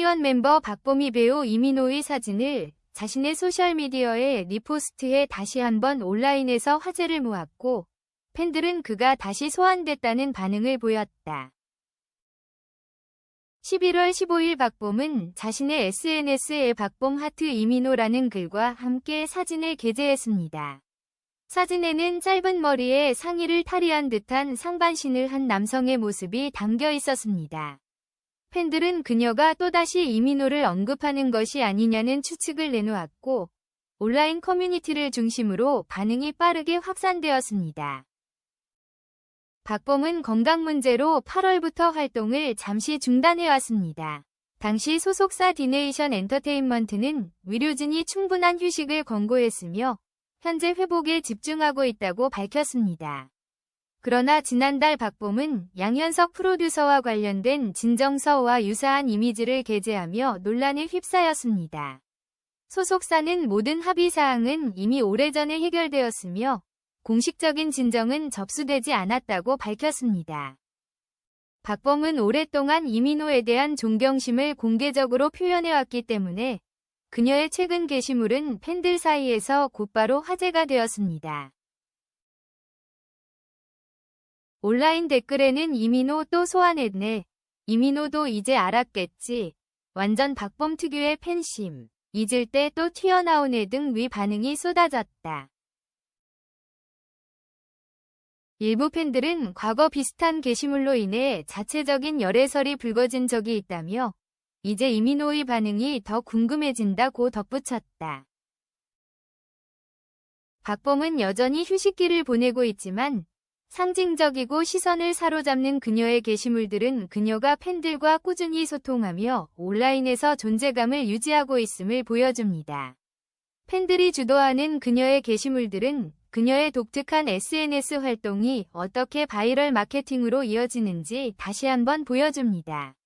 토니원 멤버 박보미 배우 이민호의 사진을 자신의 소셜미디어에 리포스트해 다시 한번 온라인에서 화제를 모았고 팬들은 그가 다시 소환됐다는 반응을 보였다. 11월 15일 박봄은 자신의 SNS에 박봄 하트 이민호라는 글과 함께 사진을 게재했습니다. 사진에는 짧은 머리에 상의를 탈의한 듯한 상반신을 한 남성의 모습이 담겨 있었습니다. 팬들은 그녀가 또다시 이민호를 언급하는 것이 아니냐는 추측을 내놓았고 온라인 커뮤니티를 중심으로 반응이 빠르게 확산되었습니다. 박범은 건강 문제로 8월부터 활동을 잠시 중단해왔습니다. 당시 소속사 디네이션 엔터테인먼트는 의료진이 충분한 휴식을 권고했으며 현재 회복에 집중하고 있다고 밝혔습니다. 그러나 지난달 박봄은 양현석 프로듀서와 관련된 진정서와 유사한 이미지를 게재하며 논란에 휩싸였습니다. 소속사는 모든 합의사항은 이미 오래전에 해결되었으며 공식적인 진정은 접수되지 않았다고 밝혔습니다. 박범은 오랫동안 이민호에 대한 존경심을 공개적으로 표현해왔기 때문에 그녀의 최근 게시물은 팬들 사이에서 곧바로 화제가 되었습니다. 온라인 댓글에는 이민호 또 소환했네. 이민호도 이제 알았겠지. 완전 박범 특유의 팬심. 잊을 때 또 튀어나오네 등 위 반응이 쏟아졌다. 일부 팬들은 과거 비슷한 게시물로 인해 자체적인 열애설이 불거진 적이 있다며 이제 이민호의 반응이 더 궁금해진다고 덧붙였다. 박범은 여전히 휴식기를 보내고 있지만 상징적이고 시선을 사로잡는 그녀의 게시물들은 그녀가 팬들과 꾸준히 소통하며 온라인에서 존재감을 유지하고 있음을 보여줍니다. 팬들이 주도하는 그녀의 게시물들은 그녀의 독특한 SNS 활동이 어떻게 바이럴 마케팅으로 이어지는지 다시 한번 보여줍니다.